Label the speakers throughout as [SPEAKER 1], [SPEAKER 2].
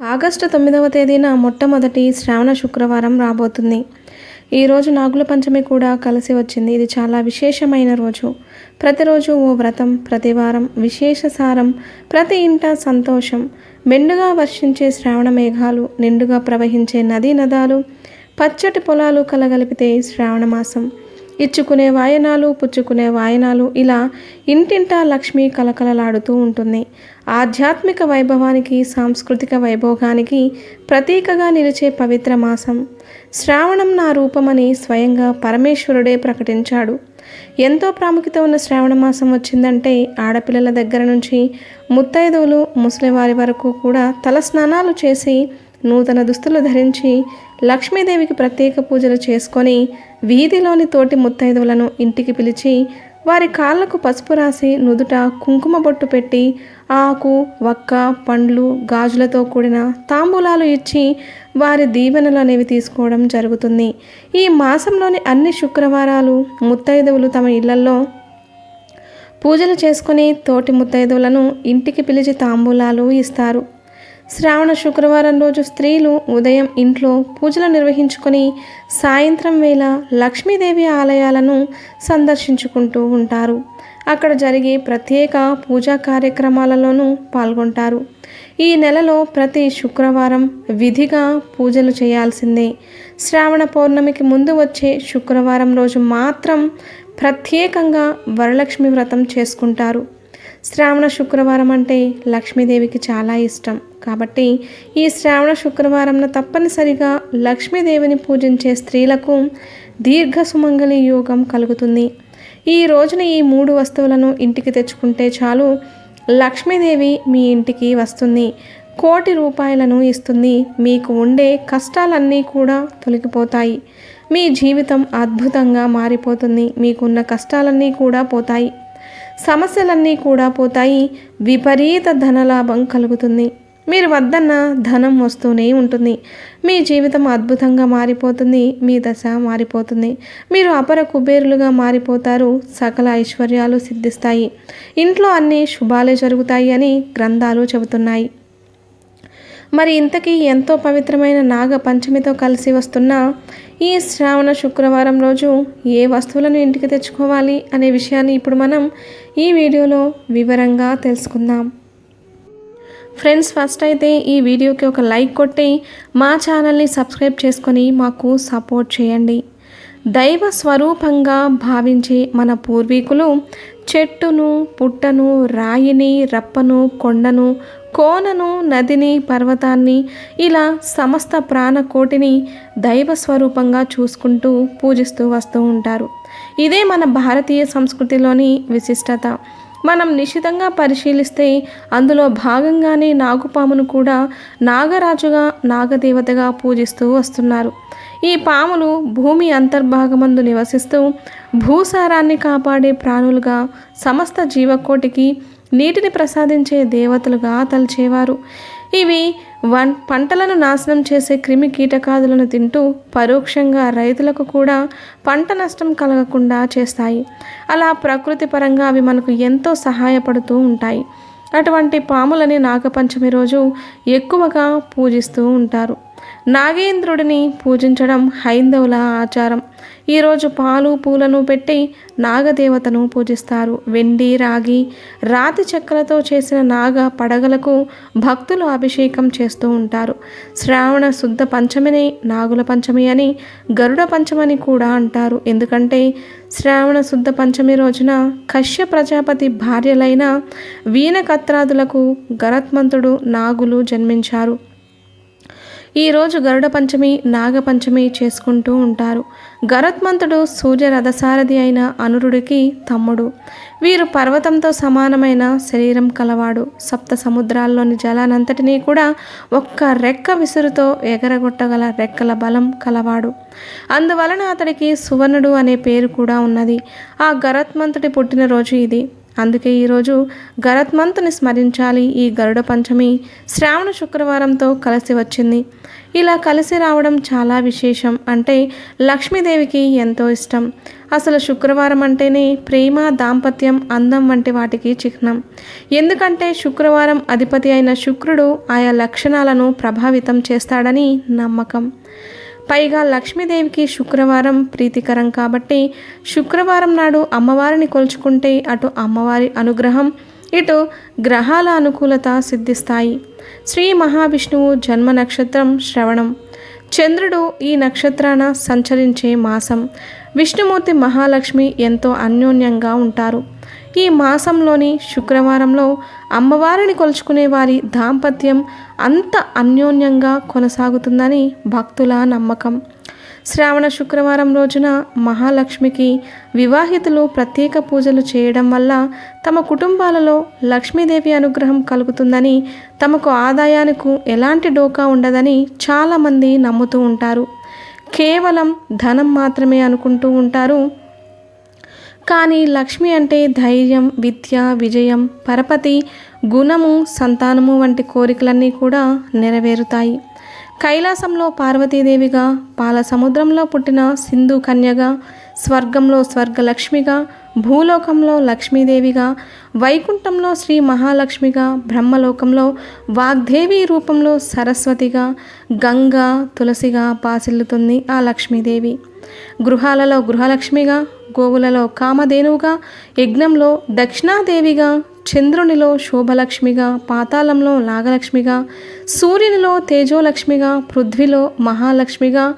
[SPEAKER 1] August తొమ్మిదవ తేదీన మొట్టమొదటి శ్రావణ శుక్రవారం రాబోతుంది. ఈరోజు నాగుల పంచమి కూడా కలిసి వచ్చింది. ఇది చాలా విశేషమైన రోజు. ప్రతిరోజు ఓ వ్రతం ప్రతి వారం విశేష సారం ప్రతి ఇంట సంతోషం. మెండుగా వర్షించే శ్రావణ మేఘాలు నిండుగా ప్రవహించే నదీ నదాలు పచ్చటి పొలాలు కలగలిపితే శ్రావణ మాసం. ఇచ్చుకునే వాయనాలు పుచ్చుకునే వాయనాలు ఇలా ఇంటింటా లక్ష్మి కలకలలాడుతూ ఉంటుంది. ఆధ్యాత్మిక వైభవానికి సాంస్కృతిక వైభోగానికి ప్రతీకగా నిలిచే పవిత్ర మాసం. శ్రావణం నా రూపమని స్వయంగా పరమేశ్వరుడే ప్రకటించాడు. ఎంతో ప్రాముఖ్యత ఉన్న శ్రావణ మాసం వచ్చిందంటే ఆడపిల్లల దగ్గర నుంచి ముత్తైదువులు ముసలివారి వరకు కూడా తల స్నానాలు చేసి నూతన దుస్తులు ధరించి లక్ష్మీదేవికి ప్రత్యేక పూజలు చేసుకొని వీధిలోని తోటి ముత్తైదువులను ఇంటికి పిలిచి వారి కాళ్ళకు పసుపు రాసి నుదుట కుంకుమ బొట్టు పెట్టి ఆకు వక్క పండ్లు గాజులతో కూడిన తాంబూలాలు ఇచ్చి వారి దీవెనలు అనేవి తీసుకోవడం జరుగుతుంది. ఈ మాసంలోని అన్ని శుక్రవారాలు ముత్తైదువులు తమ ఇళ్ళలో పూజలు చేసుకుని తోటి ముత్తైదువులను ఇంటికి పిలిచి తాంబూలాలు ఇస్తారు. శ్రావణ శుక్రవారం రోజు స్త్రీలు ఉదయం ఇంట్లో పూజలు నిర్వహించుకొని సాయంత్రం వేళ లక్ష్మీదేవి ఆలయాలను సందర్శించుకుంటూ ఉంటారు. అక్కడ జరిగే ప్రత్యేక పూజా కార్యక్రమాలలోనూ పాల్గొంటారు. ఈ నెలలో ప్రతి శుక్రవారం విధిగా పూజలు చేయాల్సిందే. శ్రావణ పౌర్ణమికి ముందు వచ్చే శుక్రవారం రోజు మాత్రం ప్రత్యేకంగా వరలక్ష్మి వ్రతం చేసుకుంటారు. శ్రావణ శుక్రవారం అంటే లక్ష్మీదేవికి చాలా ఇష్టం. కాబట్టి ఈ శ్రావణ శుక్రవారంన తప్పనిసరిగా లక్ష్మీదేవిని పూజించే స్త్రీలకు దీర్ఘ సుమంగళి యోగం కలుగుతుంది. ఈ రోజున ఈ మూడు వస్తువులను ఇంటికి తెచ్చుకుంటే చాలు లక్ష్మీదేవి మీ ఇంటికి వస్తుంది. కోటి రూపాయలను ఇస్తుంది. మీకు ఉండే కష్టాలన్నీ కూడా తొలగిపోతాయి. మీ జీవితం అద్భుతంగా మారిపోతుంది. మీకున్న కష్టాలన్నీ కూడా పోతాయి. సమస్యలన్నీ కూడా పోతాయి. విపరీత ధనలాభం కలుగుతుంది. మీరు వద్దన్న ధనం వస్తూనే ఉంటుంది. మీ జీవితం అద్భుతంగా మారిపోతుంది. మీ దశ మారిపోతుంది. మీరు అపర కుబేరులుగా మారిపోతారు. సకల ఐశ్వర్యాలు సిద్ధిస్తాయి. ఇంట్లో అన్ని శుభాలే జరుగుతాయి అని గ్రంథాలు చెబుతున్నాయి. మరి ఇంతకీ ఎంతో పవిత్రమైన నాగ పంచమితో కలిసి వస్తున్న ఈ శ్రావణ శుక్రవారం రోజు ఏ వస్తువులను ఇంటికి తెచ్చుకోవాలి అనే విషయాన్ని ఇప్పుడు మనం ఈ వీడియోలో వివరంగా తెలుసుకుందాం. ఫ్రెండ్స్ ఫస్ట్ అయితే ఈ వీడియోకి ఒక లైక్ కొట్టి మా ఛానల్ని సబ్స్క్రైబ్ చేసుకొని మాకు సపోర్ట్ చేయండి. దైవ స్వరూపంగా భావించే మన పూర్వీకులు చెట్టును పుట్టను రాయిని రప్పను కొండను కోనను నదిని పర్వతాన్ని ఇలా సమస్త ప్రాణకోటిని దైవ స్వరూపంగా చూసుకుంటూ పూజిస్తూ వస్తూ ఉంటారు. ఇదే మన భారతీయ సంస్కృతిలోని విశిష్టత. మనం నిశితంగా పరిశీలిస్తే అందులో భాగంగానే నాగుపామును కూడా నాగరాజుగా నాగదేవతగా పూజిస్తూ వస్తున్నారు. ఈ పాములు భూమి అంతర్భాగమందు నివసిస్తూ భూసారాన్ని కాపాడే ప్రాణులుగా సమస్త జీవకోటికి నీటిని ప్రసాదించే దేవతలుగా తలచేవారు. ఇవి వన్ పంటలను నాశనం చేసే క్రిమి కీటకాదులను తింటూ పరోక్షంగా రైతులకు కూడా పంట నష్టం కలగకుండా చేస్తాయి. అలా ప్రకృతి పరంగా అవి మనకు ఎంతో సహాయపడుతూ ఉంటాయి. అటువంటి పాములని నాగపంచమి రోజు ఎక్కువగా పూజిస్తూ ఉంటారు. నాగేంద్రుడిని పూజించడం హైందవుల ఆచారం. ఈరోజు పాలు పూలను పెట్టి నాగదేవతను పూజిస్తారు. వెండి రాగి రాతి చెక్కలతో చేసిన నాగ పడగలకు భక్తులు అభిషేకం చేస్తూ ఉంటారు. శ్రావణ శుద్ధ పంచమిని నాగుల పంచమి అని గరుడ పంచమని కూడా అంటారు. ఎందుకంటే శ్రావణ శుద్ధ పంచమి రోజున కశ్య ప్రజాపతి భార్యలైన వీణకత్రాదులకు గరత్మంతుడు నాగులు జన్మించారు. ఈరోజు గరుడ పంచమి నాగపంచమి చేసుకుంటూ ఉంటారు. గరుత్మంతుడు సూర్య రథసారథి అయిన అనురుడికి తమ్ముడు. వీరు పర్వతంతో సమానమైన శరీరం కలవాడు. సప్త సముద్రాల్లోని జలానంతటినీ కూడా ఒక్క రెక్క విసురుతో ఎగరగొట్టగల రెక్కల బలం కలవాడు. అందువలన అతడికి సువర్ణుడు అనే పేరు కూడా ఉన్నది. ఆ గరత్మంతుడి పుట్టినరోజు ఇది. అందుకే ఈరోజు గరత్మంతుని స్మరించాలి ఈ గరుడ పంచమి శ్రావణ శుక్రవారంతో కలిసి వచ్చింది. ఇలా కలిసి రావడం చాలా విశేషం అంటే లక్ష్మీదేవికి ఎంతో ఇష్టం. అసలు శుక్రవారం అంటేనే ప్రేమ దాంపత్యం అందం వంటి వాటికి చిహ్నం. ఎందుకంటే శుక్రవారం అధిపతి అయిన శుక్రుడు ఆయా లక్షణాలను ప్రభావితం చేస్తాడని నమ్మకం. పైగా లక్ష్మీదేవికి శుక్రవారం ప్రీతికరం కాబట్టి శుక్రవారం నాడు అమ్మవారిని కొలుచుకుంటే అటు అమ్మవారి అనుగ్రహం ఇటు గ్రహాల అనుకూలత సిద్ధిస్తాయి. శ్రీ మహావిష్ణువు జన్మ నక్షత్రం శ్రవణం. చంద్రుడు ఈ నక్షత్రాన సంచరించే మాసం. విష్ణుమూర్తి మహాలక్ష్మి ఎంతో అన్యోన్యంగా ఉంటారు. ఈ మాసంలోని శుక్రవారంలో అమ్మవారిని కొలుచుకునే వారి దాంపత్యం అంత అన్యోన్యంగా కొనసాగుతుందని భక్తుల నమ్మకం. శ్రావణ శుక్రవారం రోజున మహాలక్ష్మికి వివాహితులు ప్రత్యేక పూజలు చేయడం వల్ల తమ కుటుంబాలలో లక్ష్మీదేవి అనుగ్రహం కలుగుతుందని తమకు ఆదాయానికి ఎలాంటి డోకా ఉండదని చాలామంది నమ్ముతూ ఉంటారు. కేవలం ధనం మాత్రమే అనుకుంటూ ఉంటారు. కానీ లక్ష్మి అంటే ధైర్యం విద్య విజయం పరపతి గుణము సంతానము వంటి కోరికలన్నీ కూడా నెరవేరుతాయి. కైలాసంలో పార్వతీదేవిగా పాల సముద్రంలో పుట్టిన సింధు కన్యగా స్వర్గంలో స్వర్గలక్ష్మిగా భూలోకంలో లక్ష్మీదేవిగా వైకుంఠంలో శ్రీ మహాలక్ష్మిగా బ్రహ్మలోకంలో వాగ్దేవి రూపంలో సరస్వతిగా గంగా తులసిగా పాసిల్లుతుంది ఆ లక్ష్మీదేవి. గృహాలలో గృహలక్ష్మిగా గోవులలో కామధేనువుగా యజ్ఞంలో దక్షిణాదేవిగా చంద్రునిలో శోభలక్ష్మిగా పాతాళంలో నాగలక్ష్మిగా సూర్యునిలో తేజోలక్ష్మిగా పృథ్వీలో మహాలక్ష్మిగా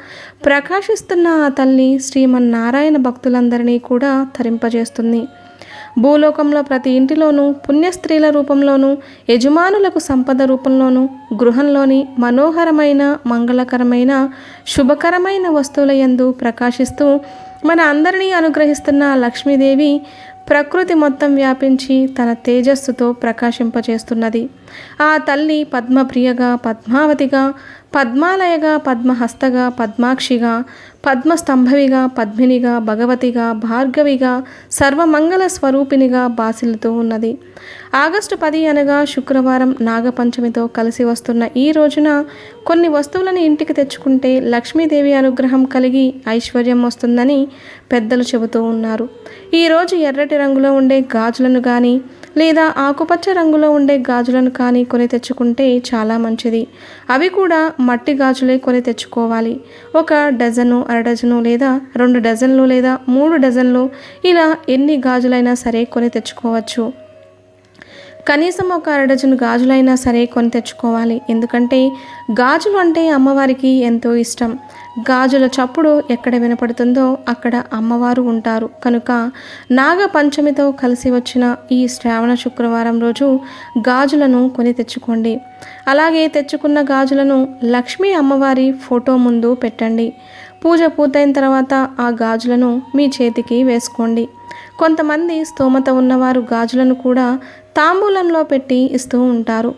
[SPEAKER 1] ప్రకాశిస్తున్న ఆ తల్లి శ్రీమన్నారాయణ భక్తులందరినీ కూడా తరింపజేస్తుంది. భూలోకంలో ప్రతి ఇంటిలోనూ పుణ్యస్త్రీల రూపంలోనూ యజమానులకు సంపద రూపంలోనూ గృహంలోని మనోహరమైన మంగళకరమైన శుభకరమైన వస్తువుల యందు ప్రకాశిస్తూ మన అందరినీ అనుగ్రహిస్తున్న లక్ష్మీదేవి ప్రకృతి మొత్తం వ్యాపించి తన తేజస్సుతో ప్రకాశింపచేస్తున్నది. ఆ తల్లి పద్మప్రియగా పద్మావతిగా పద్మాలయగా పద్మహస్తగా పద్మాక్షిగా పద్మస్తంభవిగా పద్మినిగా భగవతిగా భార్గవిగా సర్వమంగళ స్వరూపినిగా బాసిల్లుతూ ఉన్నది. ఆగస్టు పది అనగా శుక్రవారం నాగపంచమితో కలిసి వస్తున్న ఈ రోజున కొన్ని వస్తువులను ఇంటికి తెచ్చుకుంటే లక్ష్మీదేవి అనుగ్రహం కలిగి ఐశ్వర్యం వస్తుందని పెద్దలు చెబుతూ ఉన్నారు. ఈరోజు ఎర్రటి రంగులో ఉండే గాజులను కానీ లేదా ఆకుపచ్చ రంగులో ఉండే గాజులను కానీ కొని తెచ్చుకుంటే చాలా మంచిది. అవి కూడా మట్టి గాజులే కొని తెచ్చుకోవాలి. ఒక డజను అర డజను లేదా రెండు డజన్లు లేదా మూడు డజన్లు ఇలా ఎన్ని గాజులైనా సరే కొని తెచ్చుకోవచ్చు. కనీసం ఒక అరడజను గాజులైనా సరే కొని తెచ్చుకోవాలి. ఎందుకంటే గాజులు అంటే అమ్మవారికి ఎంతో ఇష్టం. గాజుల చప్పుడు ఎక్కడ వినపడుతుందో అక్కడ అమ్మవారు ఉంటారు. కనుక నాగ పంచమితో కలిసి వచ్చిన ఈ శ్రావణ శుక్రవారం రోజు గాజులను కొని తెచ్చుకోండి. అలాగే తెచ్చుకున్న గాజులను లక్ష్మీ అమ్మవారి ఫోటో ముందు పెట్టండి. పూజ పూర్తయిన తర్వాత ఆ గాజులను మీ చేతికి వేసుకోండి. కొంతమంది స్తోమత ఉన్నవారు గాజులను కూడా తాంబూలంలో పెట్టి ఇస్తూ ఉంటారు.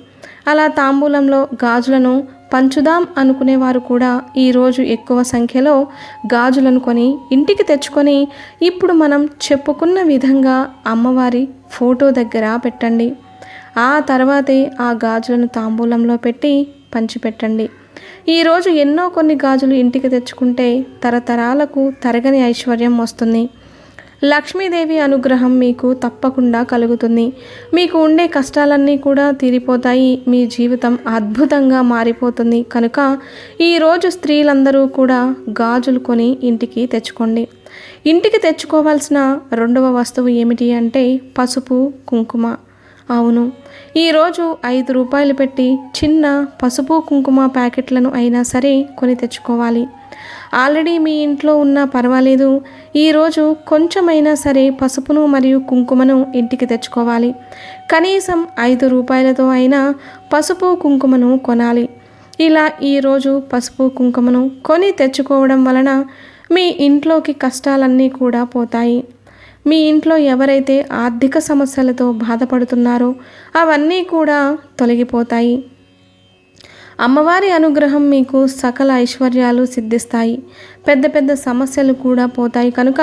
[SPEAKER 1] అలా తాంబూలంలో గాజులను పంచుదాం అనుకునేవారు కూడా ఈరోజు ఎక్కువ సంఖ్యలో గాజులను కొని ఇంటికి తెచ్చుకొని ఇప్పుడు మనం చెప్పుకున్న విధంగా అమ్మవారి ఫోటో దగ్గర పెట్టండి. ఆ తర్వాతే ఆ గాజులను తాంబూలంలో పెట్టి పంచిపెట్టండి. ఈరోజు ఎన్నో కొన్ని గాజులు ఇంటికి తెచ్చుకుంటే తరతరాలకు తరగని ఐశ్వర్యం వస్తుంది. లక్ష్మీదేవి అనుగ్రహం మీకు తప్పకుండా కలుగుతుంది. మీకు ఉండే కష్టాలన్నీ కూడా తీరిపోతాయి. మీ జీవితం అద్భుతంగా మారిపోతుంది. కనుక ఈరోజు స్త్రీలందరూ కూడా గాజులు కొని ఇంటికి తెచ్చుకోండి. ఇంటికి తెచ్చుకోవాల్సిన రెండవ వస్తువు ఏమిటి అంటే పసుపు కుంకుమ. అవును ఈరోజు ఐదు రూపాయలు పెట్టి చిన్న పసుపు కుంకుమ ప్యాకెట్లను అయినా సరే కొని తెచ్చుకోవాలి. ఆల్రెడీ మీ ఇంట్లో ఉన్నా పర్వాలేదు. ఈరోజు కొంచెమైనా సరే పసుపును మరియు కుంకుమను ఇంటికి తెచ్చుకోవాలి. కనీసం ఐదు రూపాయలతో అయినా పసుపు కుంకుమను కొనాలి. ఇలా ఈరోజు పసుపు కుంకుమను కొని తెచ్చుకోవడం వలన మీ ఇంట్లోకి కష్టాలన్నీ కూడా పోతాయి. మీ ఇంట్లో ఎవరైతే ఆర్థిక సమస్యలతో బాధపడుతున్నారో అవన్నీ కూడా తొలగిపోతాయి. అమ్మవారి అనుగ్రహం మీకు సకల ఐశ్వర్యాలు సిద్ధిస్తాయి. పెద్ద పెద్ద సమస్యలు కూడా పోతాయి. కనుక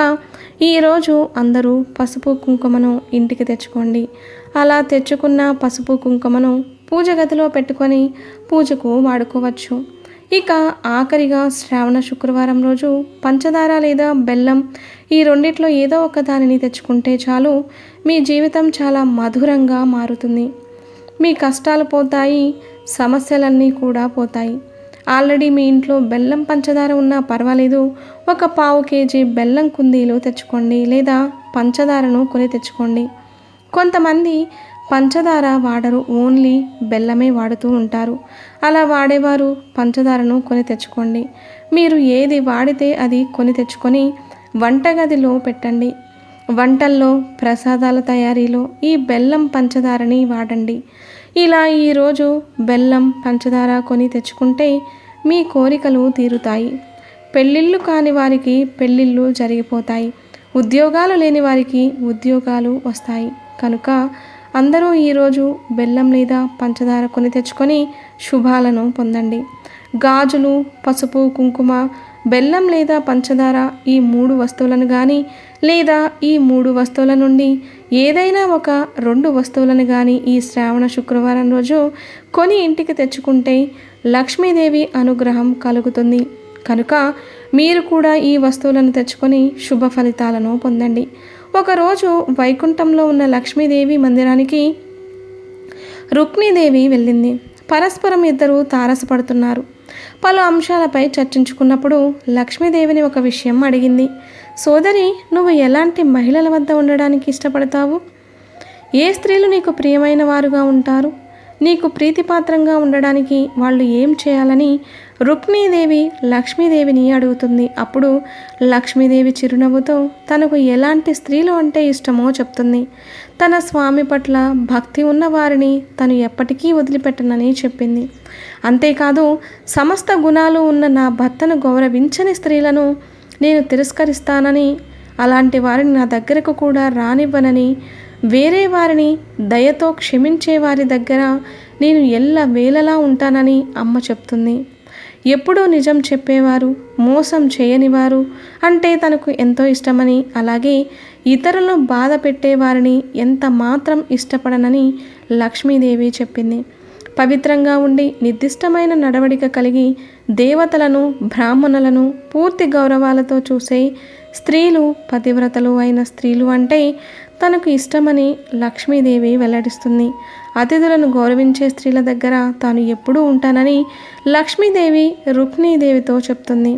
[SPEAKER 1] ఈరోజు అందరూ పసుపు కుంకుమను ఇంటికి తెచ్చుకోండి. అలా తెచ్చుకున్న పసుపు కుంకుమను పూజ గదిలో పెట్టుకొని పూజకు వాడుకోవచ్చు. ఇక ఆఖరిగా శ్రావణ శుక్రవారం రోజు పంచదార లేదా బెల్లం ఈ రెండిట్లో ఏదో ఒక దానిని తెచ్చుకుంటే చాలు మీ జీవితం చాలా మధురంగా మారుతుంది. మీ కష్టాలు పోతాయి. సమస్యలన్నీ కూడా పోతాయి. ఆల్రెడీ మీ ఇంట్లో బెల్లం పంచదార ఉన్నా పర్వాలేదు. ఒక పావు కేజీ బెల్లం కుందీలు తెచ్చుకోండి లేదా పంచదారను కొని తెచ్చుకోండి. కొంతమంది పంచదార వాడరు ఓన్లీ బెల్లమే వాడుతూ ఉంటారు. అలా వాడేవారు పంచదారను కొని తెచ్చుకోండి. మీరు ఏది వాడితే అది కొని తెచ్చుకొని వంటగదిలో పెట్టండి. వంటల్లో ప్రసాదాల తయారీలో ఈ బెల్లం పంచదారని వాడండి. ఇలా ఈరోజు బెల్లం పంచదార కొని తెచ్చుకుంటే మీ కోరికలు తీరుతాయి. పెళ్ళిళ్ళు కాని వారికి పెళ్ళిళ్ళు జరిగిపోతాయి. ఉద్యోగాలు లేని వారికి ఉద్యోగాలు వస్తాయి. కనుక అందరూ ఈరోజు బెల్లం లేదా పంచదార కొని తెచ్చుకొని శుభాలను పొందండి. గాజులు పసుపు కుంకుమ బెల్లం లేదా పంచదార ఈ మూడు వస్తువులను కానీ లేదా ఈ మూడు వస్తువుల నుండి ఏదైనా ఒక రెండు వస్తువులను కానీ ఈ శ్రావణ శుక్రవారం రోజు కొని ఇంటికి తెచ్చుకుంటే లక్ష్మీదేవి అనుగ్రహం కలుగుతుంది. కనుక మీరు కూడా ఈ వస్తువులను తెచ్చుకొని శుభ ఫలితాలను పొందండి. ఒకరోజు వైకుంఠంలో ఉన్న లక్ష్మీదేవి మందిరానికి రుక్మిదేవి వెళ్ళింది. పరస్పరం ఇద్దరు తారసపడుతున్నారు. పలు అంశాలపై చర్చించుకున్నప్పుడు లక్ష్మీదేవిని ఒక విషయం అడిగింది. సోదరి నువ్వు ఎలాంటి మహిళల వద్ద ఉండడానికి ఇష్టపడతావు? ఏ స్త్రీలు నీకు ప్రియమైన వారుగా ఉంటారు? నీకు ప్రీతిపాత్రంగా ఉండడానికి వాళ్ళు ఏం చేయాలని రుక్మిదేవి లక్ష్మీదేవిని అడుగుతుంది. అప్పుడు లక్ష్మీదేవి చిరునవ్వుతో తనకు ఎలాంటి స్త్రీలు అంటే ఇష్టమో చెప్తుంది. తన స్వామి పట్ల భక్తి ఉన్న వారిని తను ఎప్పటికీ వదిలిపెట్టనని చెప్పింది. అంతేకాదు సమస్త గుణాలు ఉన్న నా భర్తను గౌరవించని స్త్రీలను నేను తిరస్కరిస్తానని అలాంటి వారిని నా దగ్గరకు కూడా రానివ్వనని వేరే వారిని దయతో క్షమించే వారి దగ్గర నేను ఎల్ల వేళలా ఉంటానని అమ్మ చెప్తుంది. ఎప్పుడూ నిజం చెప్పేవారు మోసం చేయనివారు. అంటే తనకు ఎంతో ఇష్టమని అలాగే ఇతరులను బాధ పెట్టేవారిని ఎంత మాత్రం ఇష్టపడనని లక్ష్మీదేవి చెప్పింది. పవిత్రంగా ఉండి నిర్దిష్టమైన నడవడిక కలిగి దేవతలను బ్రాహ్మణులను పూర్తి గౌరవాలతో చూసే స్త్రీలు పతివ్రతలు అయిన స్త్రీలు అంటే తనకు ఇష్టమని లక్ష్మీదేవి వెల్లడిస్తుంది. అతిథులను గౌరవించే స్త్రీల దగ్గర తాను ఎప్పుడూ ఉంటానని లక్ష్మీదేవి రుక్మిణీదేవితో చెప్తుంది.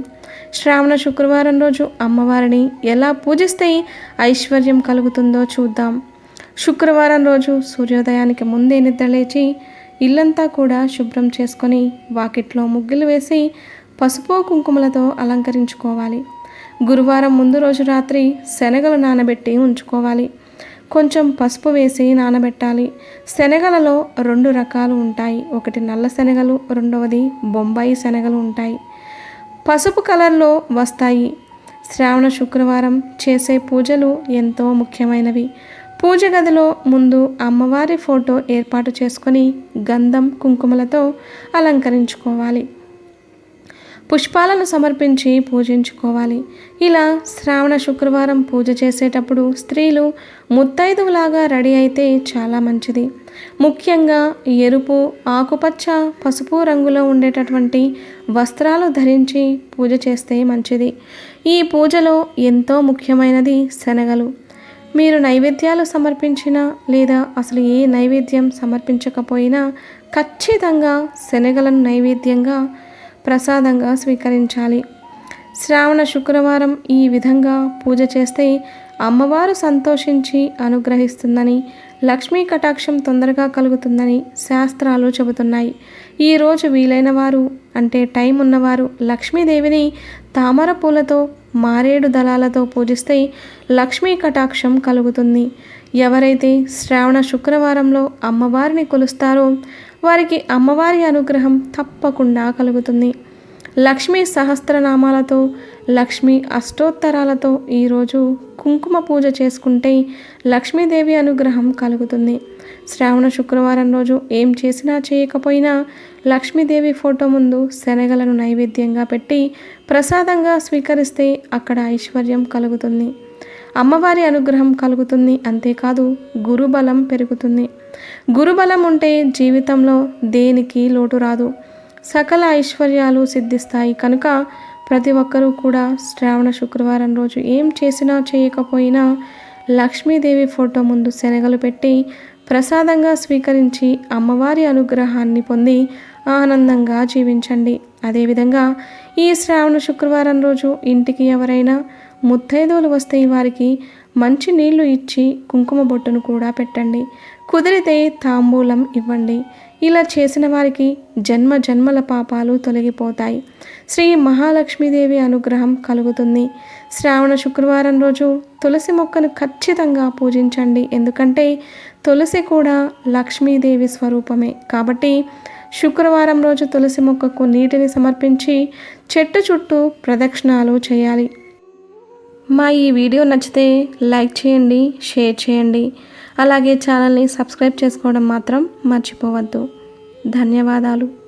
[SPEAKER 1] శ్రావణ శుక్రవారం రోజు అమ్మవారిని ఎలా పూజిస్తే ఐశ్వర్యం కలుగుతుందో చూద్దాం. శుక్రవారం రోజు సూర్యోదయానికి ముందే నిద్రలేచి ఇల్లంతా కూడా శుభ్రం చేసుకొని వాకిట్లో ముగ్గులు వేసి పసుపు కుంకుమలతో అలంకరించుకోవాలి. గురువారం ముందు రోజు రాత్రి శనగలు నానబెట్టి ఉంచుకోవాలి. కొంచెం పసుపు వేసి నానబెట్టాలి. శనగలలో రెండు రకాలు ఉంటాయి. ఒకటి నల్ల శనగలు రెండవది బొంబాయి శనగలు ఉంటాయి. పసుపు కలర్లో వస్తాయి. శ్రావణ శుక్రవారం చేసే పూజలు ఎంతో ముఖ్యమైనవి. పూజ గదిలో ముందు అమ్మవారి ఫోటో ఏర్పాటు చేసుకొని గంధం కుంకుమలతో అలంకరించుకోవాలి. పుష్పాలను సమర్పించి పూజించుకోవాలి. ఇలా శ్రావణ శుక్రవారం పూజ చేసేటప్పుడు స్త్రీలు ముత్తైదువులాగా రెడీ అయితే చాలా మంచిది. ముఖ్యంగా ఎరుపు ఆకుపచ్చ పసుపు రంగులో ఉండేటటువంటి వస్త్రాలు ధరించి పూజ చేస్తే మంచిది. ఈ పూజలో ఎంతో ముఖ్యమైనది శనగలు. మీరు నైవేద్యాలు సమర్పించినా లేదా అసలు ఏ నైవేద్యం సమర్పించకపోయినా ఖచ్చితంగా శనగలను నైవేద్యంగా ప్రసాదంగా స్వీకరించాలి. శ్రావణ శుక్రవారం ఈ విధంగా పూజ చేస్తే అమ్మవారు సంతోషించి అనుగ్రహిస్తుందని లక్ష్మీ కటాక్షం తొందరగా కలుగుతుందని శాస్త్రాలు చెబుతున్నాయి. ఈరోజు వీలైన వారు అంటే టైం ఉన్నవారు లక్ష్మీదేవిని తామర పూలతో మారేడు దళాలతో పూజిస్తే లక్ష్మీ కటాక్షం కలుగుతుంది. ఎవరైతే శ్రావణ శుక్రవారంలో అమ్మవారిని కొలుస్తారో వారికి అమ్మవారి అనుగ్రహం తప్పకుండా కలుగుతుంది. లక్ష్మీ సహస్రనామాలతో లక్ష్మీ అష్టోత్తరాలతో ఈరోజు కుంకుమ పూజ చేసుకుంటే లక్ష్మీదేవి అనుగ్రహం కలుగుతుంది. శ్రావణ శుక్రవారం రోజు ఏం చేసినా చేయకపోయినా లక్ష్మీదేవి ఫోటో ముందు శనగలను నైవేద్యంగా పెట్టి ప్రసాదంగా స్వీకరిస్తే అక్కడ ఐశ్వర్యం కలుగుతుంది. అమ్మవారి అనుగ్రహం కలుగుతుంది. అంతేకాదు గురుబలం పెరుగుతుంది. గురుబలం ఉంటే జీవితంలో దేనికి లోటు రాదు. సకల ఐశ్వర్యాలు సిద్ధిస్తాయి. కనుక ప్రతి ఒక్కరూ కూడా శ్రావణ శుక్రవారం రోజు ఏం చేసినా చేయకపోయినా లక్ష్మీదేవి ఫోటో ముందు శనగలు పెట్టి ప్రసాదంగా స్వీకరించి అమ్మవారి అనుగ్రహాన్ని పొంది ఆనందంగా జీవించండి. అదేవిధంగా ఈ శ్రావణ శుక్రవారం రోజు ఇంటికి ఎవరైనా ముత్తైదువులు వస్తే వారికి మంచి నీళ్ళు ఇచ్చి కుంకుమ బొట్టును కూడా పెట్టండి. కుదిరితే తాంబూలం ఇవ్వండి. ఇలా చేసిన వారికి జన్మ జన్మల పాపాలు తొలగిపోతాయి. శ్రీ మహాలక్ష్మీదేవి అనుగ్రహం కలుగుతుంది. శ్రావణ శుక్రవారం రోజు తులసి మొక్కను ఖచ్చితంగా పూజించండి. ఎందుకంటే తులసి కూడా లక్ష్మీదేవి స్వరూపమే. కాబట్టి శుక్రవారం రోజు తులసి మొక్కకు నీటిని సమర్పించి చెట్టు చుట్టూ ప్రదక్షిణాలు చేయాలి. మా ఈ వీడియో నచ్చితే లైక్ చేయండి షేర్ చేయండి. అలాగే ఛానల్ని సబ్స్క్రైబ్ చేసుకోవడం మాత్రం మర్చిపోవద్దు. ధన్యవాదాలు.